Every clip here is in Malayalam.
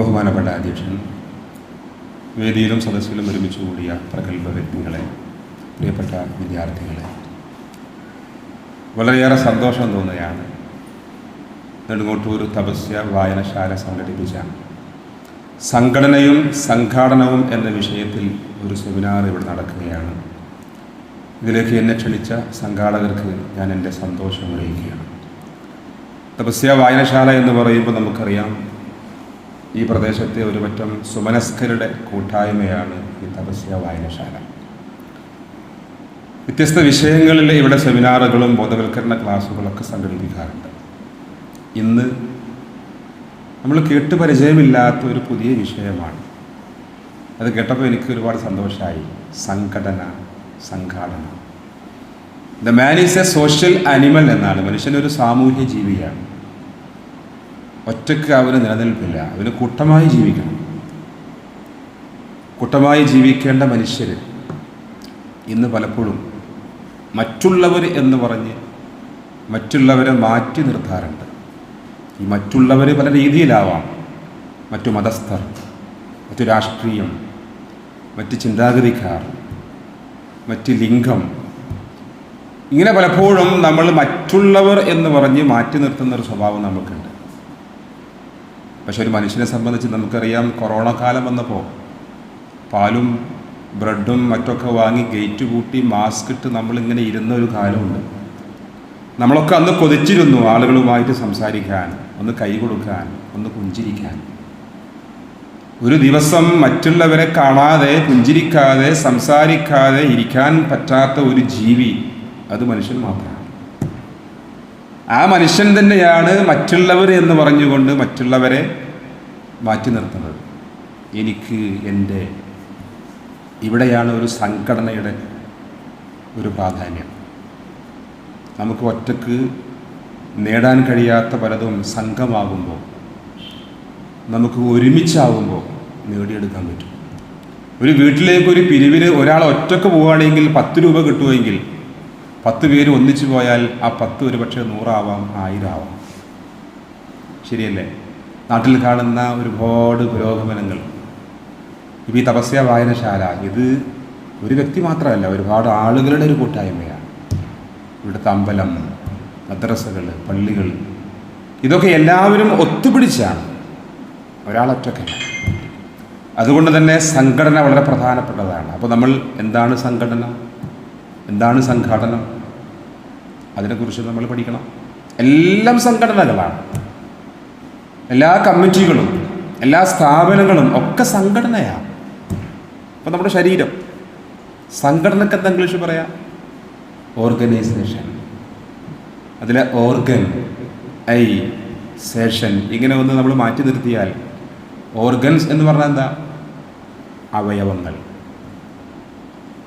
ബഹുമാനപ്പെട്ട അധ്യക്ഷൻ വേദിയിലും സദസ്സിലും ഒരുമിച്ച് കൂടിയ പ്രഗത്ഭ വ്യക്തികളെ പ്രിയപ്പെട്ട വിദ്യാർത്ഥികളെ വളരെയേറെ സന്തോഷം തോന്നുകയാണ്. നെടുങ്ങോട്ടൂർ തപസ്യ വായനശാല സംഘടിപ്പിച്ച സംഘടനയും സംഘാടനവും എന്ന വിഷയത്തിൽ ഒരു സെമിനാർ ഇവിടെ നടക്കുകയാണ്. ഇതിലേക്ക് എന്നെ ക്ഷണിച്ച സംഘാടകർക്ക് ഞാൻ എന്റെ സന്തോഷം അറിയിക്കുകയാണ്. തപസ്യ വായനശാല എന്ന് പറയുമ്പോൾ നമുക്കറിയാം ഈ പ്രദേശത്തെ ഒരു പറ്റം സുമനസ്കരുടെ കൂട്ടായ്മയാണ് ഈ തപസ്യ വായനശാല. വ്യത്യസ്ത വിഷയങ്ങളിൽ ഇവിടെ സെമിനാറുകളും ബോധവൽക്കരണ ക്ലാസ്സുകളൊക്കെ സംഘടിപ്പിക്കാറുണ്ട്. ഇന്ന് നമ്മൾ കേട്ട് പരിചയമില്ലാത്ത ഒരു പുതിയ വിഷയമാണ്. അത് കേട്ടപ്പോൾ എനിക്ക് ഒരുപാട് സന്തോഷമായി സംഘടന സംഘാടന. The man is a social animal എന്നാണ്. മനുഷ്യനൊരു സാമൂഹ്യ ജീവിയാണ് ഒറ്റയ്ക്ക് അവന് നിലനിൽപ്പില്ല. അവന് കൂട്ടമായി ജീവിക്കണം. കൂട്ടമായി ജീവിക്കേണ്ട മനുഷ്യർ ഇന്ന് പലപ്പോഴും മറ്റുള്ളവർ എന്ന് പറഞ്ഞ് മറ്റുള്ളവരെ മാറ്റി നിർത്താറുണ്ട്. ഈ മറ്റുള്ളവർ പല രീതിയിലാവാം. മറ്റു മതസ്ഥർ മറ്റു രാഷ്ട്രീയം മറ്റ് ചിന്താഗതിക്കാർ മറ്റ് ലിംഗം. ഇങ്ങനെ പലപ്പോഴും നമ്മൾ മറ്റുള്ളവർ എന്ന് പറഞ്ഞ് മാറ്റി നിർത്തുന്ന ഒരു സ്വഭാവം നമുക്കുണ്ട്. പക്ഷെ ഒരു മനുഷ്യനെ സംബന്ധിച്ച് നമുക്കറിയാം കൊറോണ കാലം വന്നപ്പോൾ പാലും ബ്രെഡും മറ്റൊക്കെ വാങ്ങി ഗേറ്റ് കൂട്ടി മാസ്ക് ഇട്ട് നമ്മളിങ്ങനെ ഇരുന്ന ഒരു കാലമുണ്ട്. നമ്മളൊക്കെ അന്ന് കൊതിച്ചിരുന്നു ആളുകളുമായിട്ട് സംസാരിക്കാൻ ഒന്ന് കൈ കൊടുക്കാൻ ഒന്ന് പുഞ്ചിരിക്കാൻ. ഒരു ദിവസം മറ്റുള്ളവരെ കാണാതെ പുഞ്ചിരിക്കാതെ സംസാരിക്കാതെ ഇരിക്കാൻ പറ്റാത്ത ഒരു ജീവി അത് മനുഷ്യൻ മാത്രമാണ്. ആ മനുഷ്യൻ തന്നെയാണ് മറ്റുള്ളവർ എന്ന് പറഞ്ഞുകൊണ്ട് മറ്റുള്ളവരെ മാറ്റി നിർത്തുന്നത്. എനിക്ക് എന്റെ ഇവിടെയാണ് ഒരു സംഘടനയുടെ ഒരു പ്രാധാന്യം. നമുക്ക് ഒറ്റയ്ക്ക് നേടാൻ കഴിയാത്ത പലതും സംഘമാകുമ്പോൾ നമുക്ക് ഒരുമിച്ചാകുമ്പോൾ നേടിയെടുക്കാൻ പറ്റും. ഒരു വീട്ടിലേക്ക് ഒരു പിരിവിന് ഒരാൾ ഒറ്റയ്ക്ക് പോവുകയാണെങ്കിൽ പത്ത് രൂപ കിട്ടുമെങ്കിൽ പത്ത് പേര് ഒന്നിച്ചു പോയാൽ ആ പത്ത് ഒരു പക്ഷേ നൂറാവാം ആവാം ശരിയല്ലേ? നാട്ടിൽ കാണുന്ന ഒരുപാട് പുരോഗമനങ്ങൾ. ഇപ്പം ഈ തപസ്യ വായനശാല ഇത് ഒരു വ്യക്തി മാത്രമല്ല ഒരുപാട് ആളുകളുടെ ഒരു കൂട്ടായ്മയാണ്. ഇവിടുത്തെ അമ്പലം മദ്രസകൾ പള്ളികൾ ഇതൊക്കെ എല്ലാവരും ഒത്തുപിടിച്ചാണ്. ഒരാളൊറ്റക്കല്ല അതുകൊണ്ട് തന്നെ സംഘടന വളരെ പ്രധാനപ്പെട്ടതാണ്. അപ്പോൾ നമ്മൾ എന്താണ് സംഘടന? എന്താണ് സംഘാടനം? അതിനെക്കുറിച്ച് നമ്മൾ പഠിക്കണം. എല്ലാം സംഘടനകളാണ്. എല്ലാ കമ്മിറ്റികളും എല്ലാ സ്ഥാപനങ്ങളും ഒക്കെ സംഘടനയാണ്. അപ്പോൾ നമ്മുടെ ശരീരം. സംഘടനക്ക് എന്താ ഇംഗ്ലീഷ് പറയാം? ഓർഗനൈസേഷൻ. അതിലെ ഓർഗൻ ഐ സേഷൻ ഇങ്ങനെ ഒന്ന് നമ്മൾ മാറ്റി നിർത്തിയാൽ ഓർഗൻസ് എന്ന് പറഞ്ഞാൽ എന്താ? അവയവങ്ങൾ.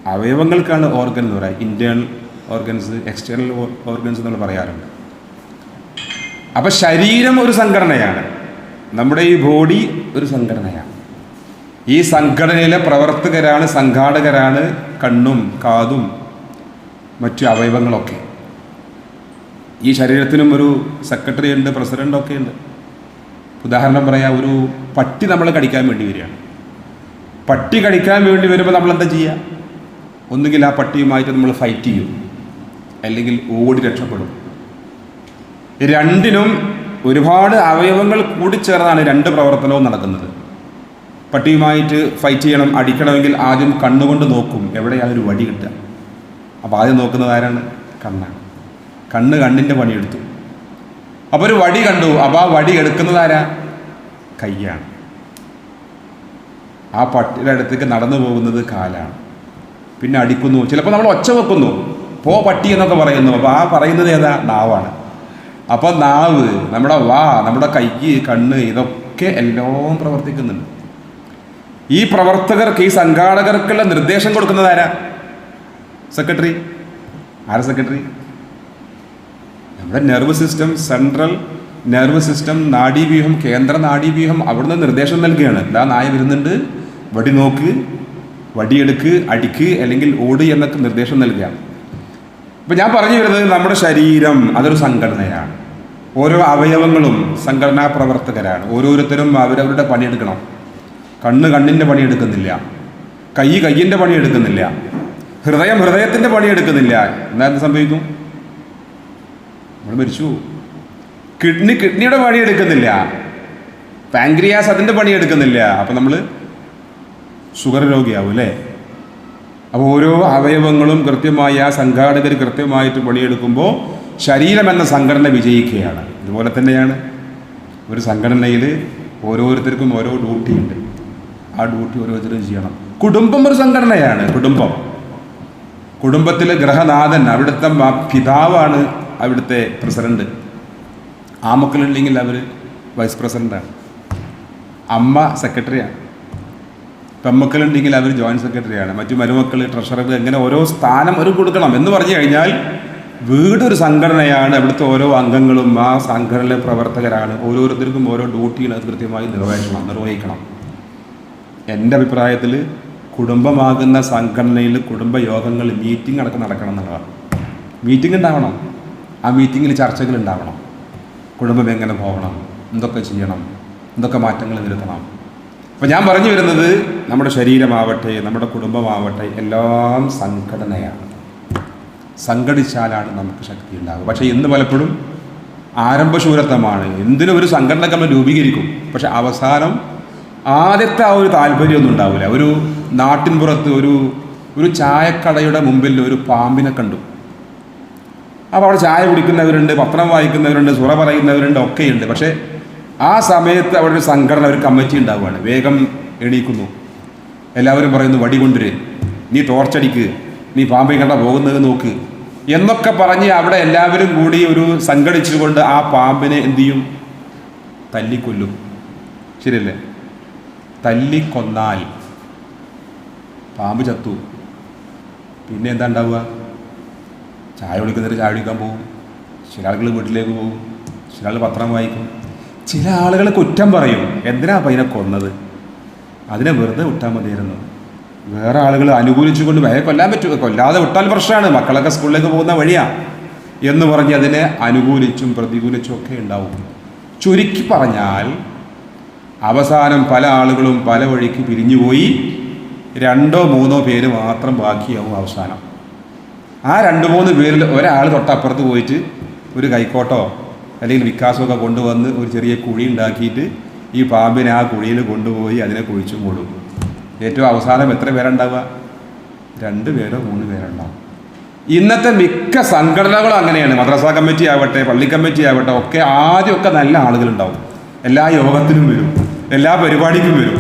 അവയവങ്ങൾക്കാണ് ഓർഗൻ എന്ന് പറയുക ഇന്റേണൽ ഓർഗൻസ് എക്സ്റ്റേണൽ ഓർഗൻസ് നമ്മൾ പറയാറുണ്ട്. അപ്പം ശരീരം ഒരു സംഘടനയാണ്. നമ്മുടെ ഈ ബോഡി ഒരു സംഘടനയാണ്. ഈ സംഘടനയിലെ പ്രവർത്തകരാണ് സംഘാടകരാണ് കണ്ണും കാതും മറ്റു അവയവങ്ങളൊക്കെ. ഈ ശരീരത്തിനും ഒരു സെക്രട്ടറി ഉണ്ട് പ്രസിഡന്റ് ഒക്കെ ഉണ്ട്. ഉദാഹരണം പറയാം ഒരു പട്ടി നമ്മൾ കടിക്കാൻ വേണ്ടി വരികയാണ്. പട്ടി കടിക്കാൻ വേണ്ടി വരുമ്പോൾ നമ്മൾ എന്താ ചെയ്യുക ഒന്നുകിൽ ആ പട്ടിയുമായിട്ട് നമ്മൾ ഫൈറ്റ് ചെയ്യും. അല്ലെങ്കിൽ ഓടി രക്ഷപ്പെടും. രണ്ടിനും ഒരുപാട് അവയവങ്ങൾ കൂടിച്ചേർന്നാണ് രണ്ട് പ്രവർത്തനവും നടക്കുന്നത്. പട്ടിയുമായിട്ട് ഫൈറ്റ് ചെയ്യണം അടിക്കണമെങ്കിൽ ആദ്യം കണ്ണുകൊണ്ട് നോക്കും എവിടെയാണ് ഒരു വടി കിട്ടുക. അപ്പോൾ ആദ്യം നോക്കുന്നത് ആരാണ്? കണ്ണാണ്. കണ്ണ് കണ്ണിന്റെ പണിയെടുത്തു. അപ്പോൾ ഒരു വടി കണ്ടു. അപ്പോൾ ആ വടി എടുക്കുന്നത് ആരാ? കയ്യാണ്. ആ പട്ടിയുടെ അടുത്തേക്ക് നടന്നു പോകുന്നത് കാലാണ്. പിന്നെ അടിക്കുന്നു. ചിലപ്പോൾ നമ്മൾ ഒച്ച വെക്കുന്നു. പോ പട്ടി എന്നൊക്കെ പറയുന്നു. അപ്പോൾ ആ പറയുന്നത് ഏതാ? നാവാണ്. അപ്പോൾ നാവ് നമ്മുടെ വാ നമ്മുടെ കൈ കണ്ണ് ഇതൊക്കെ എല്ലാം പ്രവർത്തിക്കുന്നുണ്ട്. ഈ പ്രവർത്തകർക്ക് ഈ സംഘാടകർക്കുള്ള നിർദ്ദേശം കൊടുക്കുന്നത് ആരാ? സെക്രട്ടറി. ആരാ സെക്രട്ടറി? നമ്മുടെ nerve system central nerve system നാഡീവ്യൂഹം കേന്ദ്ര നാഡീവ്യൂഹം അവിടുന്ന് നിർദ്ദേശം നൽകുകയാണ്. ഇതാ നായ വരുന്നുണ്ട്. വടി നോക്ക്. വടിയെടുക്ക് അടിക്ക് അല്ലെങ്കിൽ ഓട് എന്നൊക്കെ നിർദ്ദേശം നൽകുക അപ്പം ഞാൻ പറഞ്ഞു വരുന്നത് നമ്മുടെ ശരീരം അതൊരു സംഘടനയാണ്. ഓരോ അവയവങ്ങളും സംഘടനാ പ്രവർത്തകരാണ്. ഓരോരുത്തരും അവരവരുടെ പണിയെടുക്കണം കണ്ണ് കണ്ണിന്റെ പണിയെടുക്കുന്നില്ല കൈ കയ്യിന്റെ പണിയെടുക്കുന്നില്ല ഹൃദയം ഹൃദയത്തിന്റെ പണിയെടുക്കുന്നില്ല എന്നാ സംഭവിക്കും? നമ്മൾ മരിച്ചു. കിഡ്നി കിഡ്നിയുടെ പണിയെടുക്കുന്നില്ല പാങ്ക്രിയാസ് അതിന്റെ പണിയെടുക്കുന്നില്ല അപ്പം നമ്മൾ ഷുഗർ രോഗിയാവും അല്ലേ അപ്പോൾ ഓരോ അവയവങ്ങളും കൃത്യമായി ആ സംഘാടകർ കൃത്യമായിട്ട് പണിയെടുക്കുമ്പോൾ ശരീരം എന്ന സംഘടന വിജയിക്കുകയാണ്. ഇതുപോലെ തന്നെയാണ്. ഒരു സംഘടനയിൽ ഓരോരുത്തർക്കും ഓരോ ഡ്യൂട്ടി ഉണ്ട്. ആ ഡ്യൂട്ടി ഓരോരുത്തരും ചെയ്യണം. കുടുംബം ഒരു സംഘടനയാണ് കുടുംബം. കുടുംബത്തിലെ ഗ്രഹനാഥൻ അവിടുത്തെ പിതാവാണ് അവിടുത്തെ പ്രസിഡന്റ്. ആ മക്കളുണ്ടെങ്കിൽ അവർ വൈസ് പ്രസിഡന്റാണ്. അമ്മ സെക്രട്ടറിയാണ്. പെമ്മക്കളുണ്ടെങ്കിൽ അവർ ജോയിന്റ് സെക്രട്ടറിയാണ്. മറ്റു മരുമക്കൾ ട്രഷറർ അങ്ങനെ ഓരോ സ്ഥാനം ഒരു കൊടുക്കണം എന്ന് പറഞ്ഞു കഴിഞ്ഞാൽ വീടൊരു സംഘടനയാണ്. അവിടുത്തെ ഓരോ അംഗങ്ങളും ആ സംഘടനയിലെ പ്രവർത്തകരാണ്. ഓരോരുത്തർക്കും ഓരോ ഡ്യൂട്ടികൾ അത് കൃത്യമായി നിർവഹിക്കണം നിർവഹിക്കണം. എന്റെ അഭിപ്രായത്തിൽ കുടുംബമാകുന്ന സംഘടനയിൽ കുടുംബ യോഗങ്ങൾ മീറ്റിംഗ് അടക്കം നടക്കണം എന്നുള്ളതാണ്. മീറ്റിംഗ് ഉണ്ടാവണം. ആ മീറ്റിങ്ങിൽ ചർച്ചകൾ ഉണ്ടാവണം. കുടുംബം എങ്ങനെ പോകണം? എന്തൊക്കെ ചെയ്യണം? എന്തൊക്കെ മാറ്റങ്ങൾ വരുത്തണം? അപ്പം ഞാൻ പറഞ്ഞു വരുന്നത് നമ്മുടെ ശരീരമാവട്ടെ നമ്മുടെ കുടുംബമാവട്ടെ എല്ലാം സംഘടനയാണ്. സംഘടിച്ചാലാണ് നമുക്ക് ശക്തി ഉണ്ടാകുക പക്ഷേ ഇന്ന് പലപ്പോഴും ആരംഭശൂരത്വമാണ്. എന്തിനും ഒരു സംഘടന നമ്മൾ രൂപീകരിക്കും. പക്ഷെ അവസാനം ആദ്യത്തെ ആ ഒരു താല്പര്യമൊന്നും ഉണ്ടാവില്ല. ഒരു നാട്ടിൻപുറത്ത് ഒരു ഒരു ചായക്കടയുടെ മുമ്പിൽ ഒരു പാമ്പിനെ കണ്ടു. അപ്പോൾ അവിടെ ചായ കുടിക്കുന്നവരുണ്ട് പത്രം വായിക്കുന്നവരുണ്ട് സുറ പറയുന്നവരുണ്ട് ഒക്കെയുണ്ട്. പക്ഷേ ആ സമയത്ത് അവിടെ ഒരു സംഘടന ഒരു കമ്മിറ്റി ഉണ്ടാവുകയാണ്. വേഗം എണീക്കുന്നു. എല്ലാവരും പറയുന്നു വടി കൊണ്ടുവര്. നീ ടോർച്ചടിക്ക് നീ പാമ്പേ കണ്ട പോകുന്നത് നോക്ക്. എന്നൊക്കെ പറഞ്ഞ് അവിടെ എല്ലാവരും കൂടി ഒരു സംഘടിച്ചുകൊണ്ട് ആ പാമ്പിനെ എന്തു ചെയ്യും? തല്ലിക്കൊല്ലും. ശരിയല്ലേ? തല്ലിക്കൊന്നാൽ പാമ്പ് ചത്തു. പിന്നെ എന്താ ഉണ്ടാവുക? ചായ കുടിക്കുന്നവർ ചായ കുടിക്കാൻ പോകും. ചില ആളുകൾ വീട്ടിലേക്ക് പോകും. ചില ആൾ പത്രം വായിക്കും. ചില ആളുകൾ കുറ്റം പറയും. എന്തിനാ പയ്യനെ കൊന്നത്? അതിനെ വെറുതെ വിട്ടാൽ മതിയായിരുന്നു. വേറെ ആളുകൾ അനുകൂലിച്ചുകൊണ്ട് വരെ കൊല്ലാൻ പറ്റുമോ കൊല്ലാതെ വിട്ടാൽ പ്രശ്നമാണ്. മക്കളൊക്കെ സ്കൂളിലേക്ക് പോകുന്ന വഴിയാ. എന്ന് പറഞ്ഞ് അതിനെ അനുകൂലിച്ചും പ്രതികൂലിച്ചും ഒക്കെ ഉണ്ടാവും. ചുരുക്കി പറഞ്ഞാൽ അവസാനം പല ആളുകളും പല വഴിക്ക് പിരിഞ്ഞുപോയി രണ്ടോ മൂന്നോ പേര് മാത്രം ബാക്കിയാവും അവസാനം. ആ രണ്ട് മൂന്ന് പേരിൽ ഒരാൾ തൊട്ടപ്പുറത്ത് പോയിട്ട് ഒരു കൈക്കോട്ടോ അല്ലെങ്കിൽ വിക്കാസമൊക്കെ കൊണ്ടുവന്ന് ഒരു ചെറിയ കുഴി ഉണ്ടാക്കിയിട്ട് ഈ പാമ്പിനെ ആ കുഴിയിൽ കൊണ്ടുപോയി അതിനെ കുഴിച്ചു മൂടും. ഏറ്റവും അവസാനം എത്ര പേരുണ്ടാവുക? രണ്ട് പേരോ മൂന്ന് പേരുണ്ടാവും ഇന്നത്തെ മിക്ക സംഘടനകളും അങ്ങനെയാണ്. മദ്രസ കമ്മിറ്റി ആവട്ടെ പള്ളി കമ്മിറ്റി ആവട്ടെ ഒക്കെ ആദ്യമൊക്കെ നല്ല ആളുകളുണ്ടാവും. എല്ലാ യോഗത്തിനും വരും. എല്ലാ പരിപാടിക്കും വരും.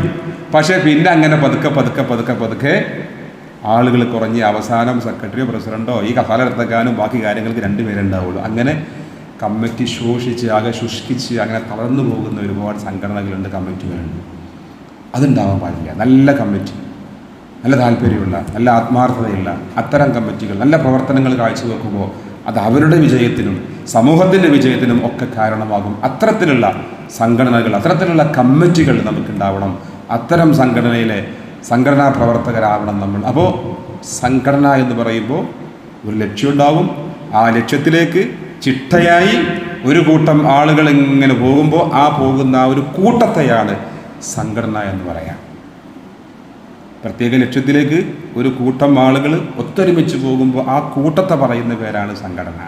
പക്ഷേ പിന്നെ അങ്ങനെ പതുക്കെ പതുക്കെ പതുക്കെ പതുക്കെ ആളുകൾ കുറഞ്ഞ് അവസാനം സെക്രട്ടറിയോ പ്രസിഡന്റോ ഈ കസാല ബാക്കി കാര്യങ്ങൾക്ക് രണ്ട് പേരുണ്ടാവുള്ളൂ. അങ്ങനെ കമ്മിറ്റി ശോഷിച്ച് ആകെ ശുഷ്കിച്ച് അങ്ങനെ തളർന്നു പോകുന്ന ഒരുപാട് സംഘടനകളുണ്ട് കമ്മിറ്റികളുണ്ട്. അതുണ്ടാവാൻ പാടില്ല. നല്ല കമ്മിറ്റി നല്ല താല്പര്യമുള്ള നല്ല ആത്മാർത്ഥതയുള്ള അത്തരം കമ്മിറ്റികൾ നല്ല പ്രവർത്തനങ്ങൾ കാഴ്ചവെക്കുമ്പോൾ അത് അവരുടെ വിജയത്തിനും സമൂഹത്തിന്റെ വിജയത്തിനും ഒക്കെ കാരണമാകും. അത്തരത്തിലുള്ള സംഘടനകൾ അത്തരത്തിലുള്ള കമ്മിറ്റികൾ നമുക്കുണ്ടാവണം. അത്തരം സംഘടനയിലെ സംഘടനാ പ്രവർത്തകരാവണം നമ്മൾ. അപ്പോൾ സംഘടന എന്ന് പറയുമ്പോൾ ഒരു ലക്ഷ്യമുണ്ടാവും ആ ലക്ഷ്യത്തിലേക്ക് ചിട്ടയായി ഒരു കൂട്ടം ആളുകൾ ഇങ്ങനെ പോകുമ്പോൾ ആ പോകുന്ന ആ ഒരു കൂട്ടത്തെയാണ് സംഘടന എന്ന് പറയാം. പ്രത്യേക ലക്ഷ്യത്തിലേക്ക് ഒരു കൂട്ടം ആളുകൾ ഒത്തൊരുമിച്ച് പോകുമ്പോൾ ആ കൂട്ടത്തെ പറയുന്ന പേരാണ് സംഘടന.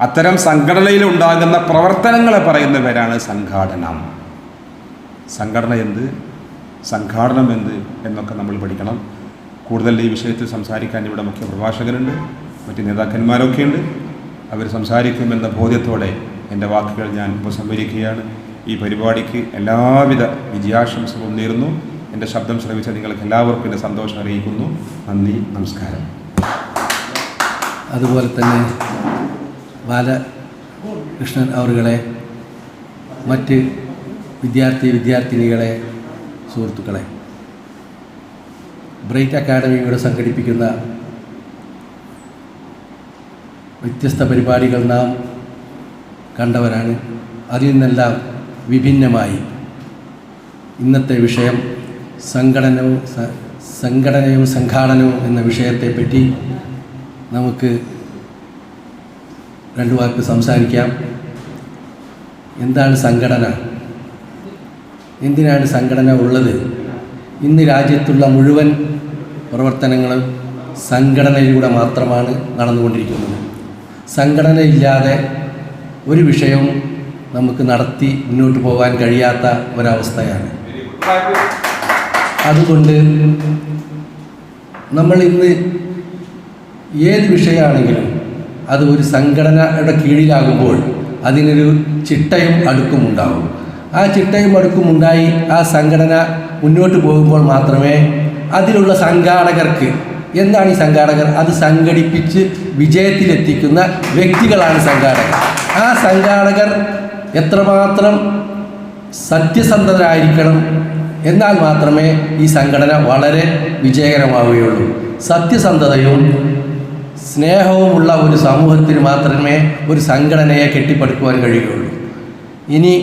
അത്തരം സംഘടനയിൽ ഉണ്ടാകുന്ന പ്രവർത്തനങ്ങളെ പറയുന്ന പേരാണ് സംഘാടനം. സംഘടന എന്ത്? സംഘാടനം എന്ത്? എന്നൊക്കെ നമ്മൾ പഠിക്കണം. കൂടുതൽ ഈ വിഷയത്തിൽ സംസാരിക്കാൻ ഇവിടെ മുഖ്യ പ്രഭാഷകരുണ്ട് മറ്റ് നേതാക്കന്മാരൊക്കെ ഉണ്ട് അവർ സംസാരിക്കുമെന്ന ബോധ്യത്തോടെ എന്റെ വാക്കുകൾ ഞാൻ ഉപസംഹരിക്കുകയാണ്. ഈ പരിപാടിക്ക് എല്ലാവിധ വിജയാശംസകളും നേരുന്നു. എന്റെ ശബ്ദം ശ്രമിച്ച നിങ്ങൾക്ക് എല്ലാവർക്കും എന്റെ സന്തോഷം അറിയിക്കുന്നു. നന്ദി നമസ്കാരം. അതുപോലെ തന്നെ ബാലകൃഷ്ണൻ അവറുകളെ മറ്റ് വിദ്യാർത്ഥി വിദ്യാർത്ഥിനികളെ സുഹൃത്തുക്കളെ ബ്രൈറ്റ് അക്കാഡമി ഇവിടെ സംഘടിപ്പിക്കുന്ന വ്യത്യസ്ത പരിപാടികൾ നാം കണ്ടവരാണ്. അതിൽ നിന്നെല്ലാം വിഭിന്നമായി ഇന്നത്തെ വിഷയം സംഘടനവും സംഘടനയും സംഘാടനവും എന്ന വിഷയത്തെപ്പറ്റി നമുക്ക് രണ്ടു വാക്ക് സംസാരിക്കാം. എന്താണ് സംഘടന? എന്തിനാണ് സംഘടന ഉള്ളത്? ഇന്ന് രാജ്യത്തുള്ള മുഴുവൻ പ്രവർത്തനങ്ങളും സംഘടനയിലൂടെ മാത്രമാണ് നടന്നുകൊണ്ടിരിക്കുന്നത്. സംഘടനയില്ലാതെ ഒരു വിഷയവും നമുക്ക് നടത്തി മുന്നോട്ട് പോകാൻ കഴിയാത്ത ഒരവസ്ഥയാണ്. അതുകൊണ്ട് നമ്മൾ ഇന്ന് ഏത് വിഷയമാണെങ്കിലും അത് ഒരു സംഘടനയുടെ കീഴിലാകുമ്പോൾ അതിനൊരു ചിട്ടയും അടുക്കും ഉണ്ടാവും. ആ ചിട്ടയും അടുക്കും ഉണ്ടായി ആ സംഘടന മുന്നോട്ട് പോകുമ്പോൾ മാത്രമേ അതിലുള്ള സംഘാടകർക്ക് എന്താണ് ഈ സംഘാടകർ? അത് സംഘടിപ്പിച്ച് വിജയത്തിലെത്തിക്കുന്ന വ്യക്തികളാണ് സംഘാടകർ. ആ സംഘാടകർ എത്രമാത്രം സത്യസന്ധരായിരിക്കണം എന്നാൽ മാത്രമേ ഈ സംഘടന വളരെ വിജയകരമാവുകയുള്ളൂ. സത്യസന്ധതയും സ്നേഹവുമുള്ള ഒരു സമൂഹത്തിന് മാത്രമേ ഒരു സംഘടനയെ കെട്ടിപ്പടുക്കുവാൻ കഴിയുകയുള്ളൂ. ഇനി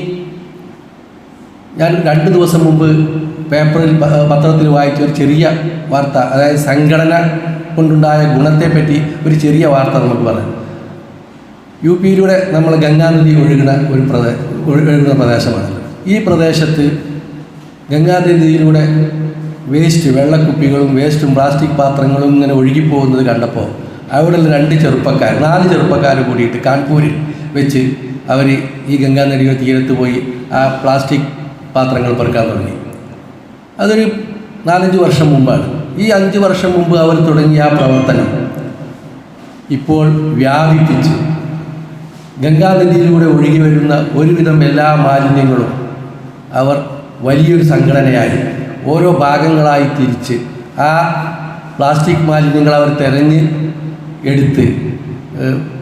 ഞാൻ രണ്ട് ദിവസം മുമ്പ് പേപ്പറിൽ പത്രത്തിൽ വായിച്ച ഒരു ചെറിയ വാർത്ത അതായത് സംഘടന കൊണ്ടുണ്ടായ ഗുണത്തെപ്പറ്റി ഒരു ചെറിയ വാർത്ത നമുക്ക് പറയാം. യു പിയിലൂടെ നമ്മൾ ഗംഗാനദി ഒഴുകുന്ന ഒരു പ്രദേ ഒഴു- ഒഴുകുന്ന പ്രദേശമാണ്. ഈ പ്രദേശത്ത് ഗംഗാനദിയിലൂടെ വേസ്റ്റ് വെള്ളക്കുപ്പികളും വേസ്റ്റും പ്ലാസ്റ്റിക് പാത്രങ്ങളും ഇങ്ങനെ ഒഴുകിപ്പോകുന്നത് കണ്ടപ്പോൾ അവിടെയുള്ള രണ്ട് ചെറുപ്പക്കാർ നാല് ചെറുപ്പക്കാർ കൂടിയിട്ട് കാൺപൂരിൽ വെച്ച് അവർ ഈ ഗംഗാനദിയുടെ തീരത്ത് പോയി ആ പ്ലാസ്റ്റിക് പാത്രങ്ങൾ പെറുക്കാൻ തുടങ്ങി. അതൊരു നാലഞ്ച് വർഷം മുമ്പാണ്. ഈ അഞ്ച് വർഷം മുമ്പ് അവർ തുടങ്ങിയ ആ പ്രവർത്തനം ഇപ്പോൾ വ്യാപിപ്പിച്ച് ഗംഗാനദിയിലൂടെ ഒഴുകി വരുന്ന ഒരുവിധം എല്ലാ മാലിന്യങ്ങളും അവർ വലിയൊരു സംഘടനയായി ഓരോ ഭാഗങ്ങളായി തിരിച്ച് ആ പ്ലാസ്റ്റിക് മാലിന്യങ്ങൾ അവർ തെരഞ്ഞ് എടുത്ത്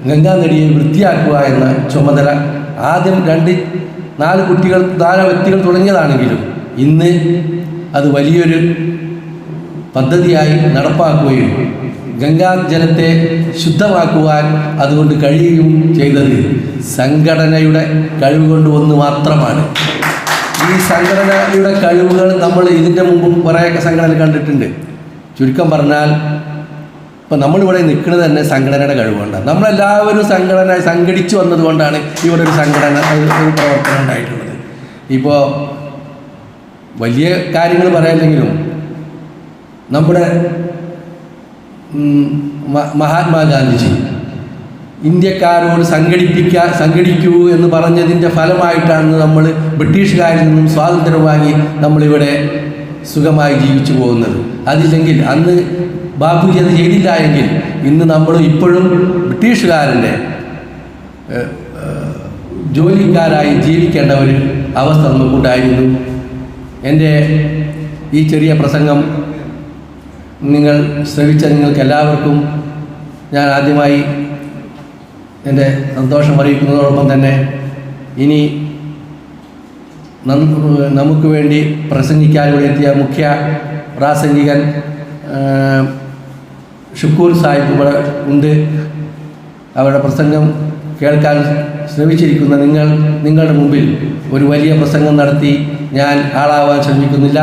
ഗംഗാനദിയെ വൃത്തിയാക്കുക എന്ന ചുമതല ആദ്യം രണ്ട് നാല് കുട്ടികൾ നാല് വ്യക്തികൾ തുടങ്ങിയതാണെങ്കിലും ഇന്ന് അത് വലിയൊരു പദ്ധതിയായി നടപ്പാക്കുകയും ഗംഗാജലത്തെ ശുദ്ധമാക്കുവാൻ അതുകൊണ്ട് കഴിയുകയും ചെയ്തത് സംഘടനയുടെ കഴിവ് കൊണ്ട് ഒന്ന് മാത്രമാണ്. ഈ സംഘടനയുടെ കഴിവുകൾ നമ്മൾ ഇതിന്റെ മുമ്പ് കുറേയൊക്കെ സംഘടന കണ്ടിട്ടുണ്ട്. ചുരുക്കം പറഞ്ഞാൽ ഇപ്പം നമ്മളിവിടെ നിൽക്കുന്നത് തന്നെ സംഘടനയുടെ കഴിവുകൊണ്ടാണ്. നമ്മളെല്ലാവരും സംഘടന സംഘടിച്ചു വന്നതുകൊണ്ടാണ് ഇവിടെ ഒരു സംഘടന ഒരു പ്രവർത്തനം ഉണ്ടായിട്ടുള്ളത്. ഇപ്പോൾ വലിയ കാര്യങ്ങൾ പറയാമെങ്കിലും നമ്മുടെ മഹാത്മാഗാന്ധിജി ഇന്ത്യക്കാരോട് സംഘടിപ്പിക്കാൻ സംഘടിക്കൂ എന്ന് പറഞ്ഞതിന്റെ ഫലമായിട്ടാണ് നമ്മൾ ബ്രിട്ടീഷുകാരിൽ നിന്നും സ്വാതന്ത്ര്യം വാങ്ങി നമ്മളിവിടെ സുഖമായി ജീവിച്ചു പോകുന്നത്. അതില്ലെങ്കിൽ അന്ന് ബാബുജി അത് ചെയ്തില്ല എങ്കിൽ ഇന്ന് നമ്മൾ ഇപ്പോഴും ബ്രിട്ടീഷുകാരന്റെ ജോലിക്കാരായി ജീവിക്കേണ്ട ഒരു അവസ്ഥ നമുക്കുണ്ടായിരുന്നു. എന്റെ ഈ ചെറിയ പ്രസംഗം നിങ്ങൾ ശ്രവിച്ച നിങ്ങൾക്ക് എല്ലാവർക്കും ഞാൻ ആദ്യമായി എന്റെ സന്തോഷം അറിയിക്കുന്നതോടൊപ്പം തന്നെ ഇനി നമുക്ക് വേണ്ടി പ്രസംഗിക്കാൻ ഇവിടെ എത്തിയ മുഖ്യ പ്രാസംഗികൻ ഷുക്കൂർ സാഹിബ് ഇവിടെ ഉണ്ട്. അവരുടെ പ്രസംഗം കേൾക്കാൻ ശ്രമിച്ചിരിക്കുന്ന നിങ്ങൾ നിങ്ങളുടെ മുമ്പിൽ ഒരു വലിയ പ്രസംഗം നടത്തി ഞാൻ ആളാവാൻ ശ്രമിക്കുന്നില്ല.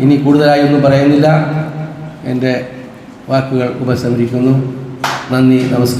ഇനി കൂടുതലായി ഒന്നും പറയുന്നില്ല. എന്റെ വാക്കുകൾ ഉപസംഹരിക്കുന്നു. നന്ദി നമസ്കാരം.